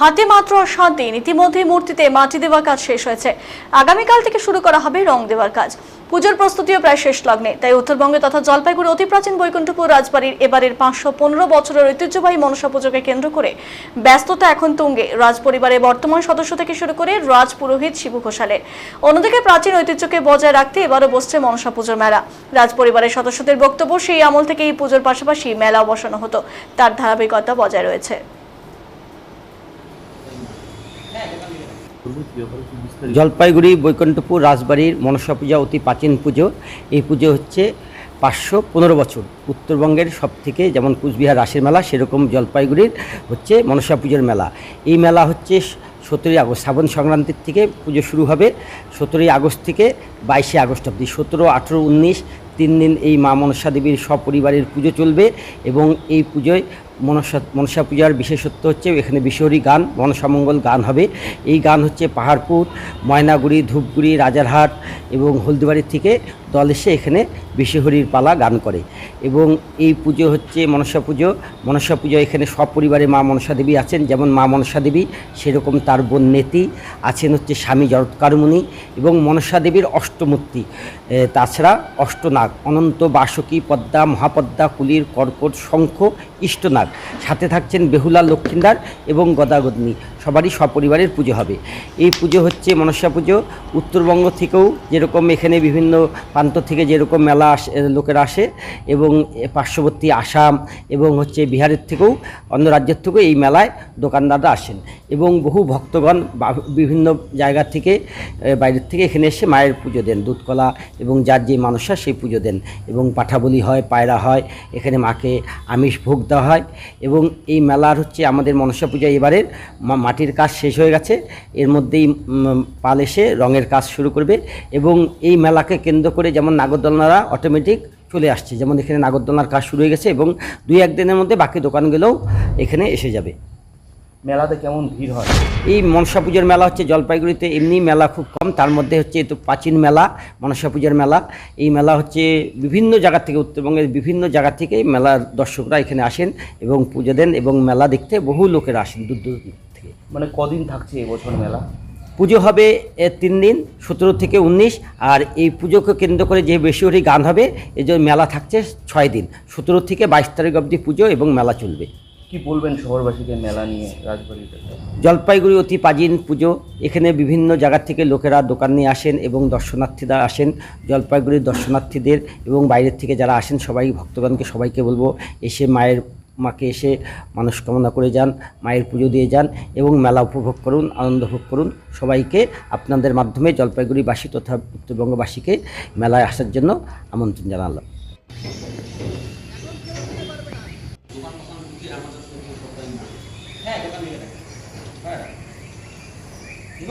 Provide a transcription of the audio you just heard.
হাতে মাত্র সাত দিন। ইতিমধ্যে মূর্তিতে মাটি দেওয়ার কাজ শেষ হয়েছে। আগামীকাল থেকে শুরু করা হবে রং দেওয়ার কাজ। পুজোর প্রস্তুতিও প্রায় শেষ লগ্নে। তাই উত্তরবঙ্গে তথা জলপাইগুড়ি অতি প্রাচীন বৈকুণ্ঠপুর রাজবাড়ির এবারের পাঁচশো পনেরো বছরের ঐতিহ্যবাহী মনসা পুজোকে কেন্দ্র করে ব্যস্ততা এখন তুঙ্গে। রাজ পরিবারের বর্তমান সদস্য থেকে শুরু করে রাজ পুরোহিত শিবু ঘোষালের। অন্যদিকে প্রাচীন ঐতিহ্যকে বজায় রাখতে এবারও বসছে মনসা পুজোর মেলা। রাজ পরিবারের সদস্যদের বক্তব্য সেই আমল থেকে এই পুজোর পাশাপাশি মেলা বসানো হতো। তার ধারাবাহিকতা বজায় রয়েছে। জলপাইগুড়ি, বৈকুণ্ঠপুর, রাজবাড়ির মনসা পূজা অতি প্রাচীন পুজো। এই পুজো হচ্ছে পাঁচশো পনেরো বছর। উত্তরবঙ্গের সব থেকে যেমন কুচবিহার রাসের মেলা, সেরকম জলপাইগুড়ির হচ্ছে মনসা পুজোর মেলা। এই মেলা হচ্ছে সতেরোই আগস্ট, শ্রাবণ সংক্রান্তির থেকে পুজো শুরু হবে সতেরোই আগস্ট থেকে বাইশে আগস্ট অবধি। সতেরো, আঠেরো, উনিশ, তিন দিন এই মা মনসা দেবীর সপরিবারের পুজো চলবে এবং এই পুজোয় মনসা মনসা পূজার বিশেষত্ব হচ্ছে এখানে বিশ্বহরি গান, মনসামঙ্গল গান হবে। এই গান হচ্ছে পাহাড়পুর, ময়নাগুড়ি, ধূপগুড়ি, রাজারহাট এবং হলদিবাড়ির থেকে দল এসে এখানে বিশ্বহরির পালা গান করে। এবং এই পুজো হচ্ছে মনসা পুজো। মনসা পুজো এখানে সব পরিবারে মা মনসা দেবী আছেন, যেমন মা মনসা দেবী, সেরকম তার বোন নেতি আছেন হচ্ছে স্বামী জরৎকারমুনি এবং মনসা দেবীর অষ্টমূর্তি। তাছাড়া অষ্টনাগ, অনন্ত বাসকী, পদ্মা, মহাপদ্মা, কুলির, কর্কট, শঙ্খ, ইষ্টনাগ। সাথে থাকছেন বেহুলা লক্ষ্মীন্দার এবং গদাগদনী সবারই সপরিবারের পুজো হবে। এই পুজো হচ্ছে মনসা পুজো। উত্তরবঙ্গ থেকেও যেরকম এখানে বিভিন্ন প্রান্ত থেকে যেরকম মেলা আসে লোকেরা আসে এবং পার্শ্ববর্তী আসাম এবং হচ্ছে বিহারের থেকেও অন্য রাজ্যের থেকেও এই মেলায় দোকানদাররা আসেন এবং বহু ভক্তগণ বিভিন্ন জায়গা থেকে বাইরের থেকে এখানে এসে মায়ের পুজো দেন। দুধকলা এবং যার যে মানুষরা সেই পুজো দেন এবং পাঠাবলি হয়, পায়রা হয়, এখানে মাকে আমিষ ভোগ দেওয়া হয়। এবং এই মেলার হচ্ছে আমাদের মনসা পূজা এবারের মাটির কাজ শেষ হয়ে গেছে। এর মধ্যেই পাল এসে রঙের কাজ শুরু করবে এবং এই মেলাকে কেন্দ্র করে যেমন নাগরদোলনারা অটোমেটিক চলে আসছে। যেমন এখানে নাগরদোলনার কাজ শুরু হয়ে গেছে এবং দুই একদিনের মধ্যে বাকি দোকানগুলোও এখানে এসে যাবে। মেলাতে কেমন ভিড় হয়? এই মনসা পুজোর মেলা হচ্ছে জলপাইগুড়িতে এমনি মেলা খুব কম। তার মধ্যে হচ্ছে তো প্রাচীন মেলা মনসা পুজোর মেলা। এই মেলা হচ্ছে বিভিন্ন জায়গা থেকে উত্তরবঙ্গের বিভিন্ন জায়গা থেকে মেলার দর্শকরা এখানে আসেন এবং পুজো দেন এবং মেলা দেখতে বহু লোকেরা আসেন দূর দূর থেকে। মানে কদিন থাকছে এবছর মেলা? পুজো হবে এ, তিন দিন সতেরো থেকে উনিশ আর এই পুজোকে কেন্দ্র করে যে বেশি গান হবে এই জন্য মেলা থাকছে ছয় দিন সতেরো থেকে বাইশ তারিখ অবধি পুজো এবং মেলা চলবে। কি বলবেন শহরবাসীকে মেলা নিয়ে, রাজবাড়িতে? জলপাইগুড়ি অতি প্রাচীন পুজো। এখানে বিভিন্ন জায়গা থেকে লোকেরা দোকান নিয়ে আসেন এবং দর্শনার্থীরা আসেন। জলপাইগুড়ির দর্শনার্থীদের এবং বাইরের থেকে যারা আসেন, সবাই ভক্তগণকে সবাইকে বলব, এসে মায়ের, মাকে এসে মানুষ কামনা করে যান, মায়ের পুজো দিয়ে যান এবং মেলা উপভোগ করুন, আনন্দ ভোগ করুন। সবাইকে আপনাদের মাধ্যমে জলপাইগুড়িবাসী তথা উত্তরবঙ্গবাসীকে মেলায় আসার জন্য আমন্ত্রণ জানালাম। আমাদের হ্যাঁ দোকান দিকে হ্যাঁ।